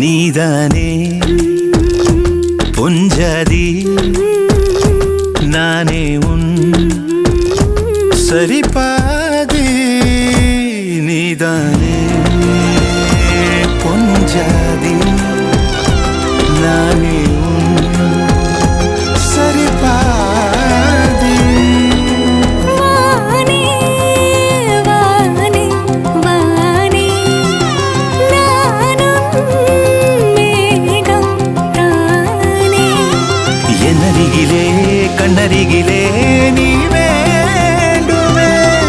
நீதானே? பொஞ்சதி நானே உன் சரிபாதி. நீதானே? பொஞ்சதி நானே ಕಣ್ಣರಿಗಿಲೇ ಕಣ್ಣರಿಗಿಲೇ ನೀ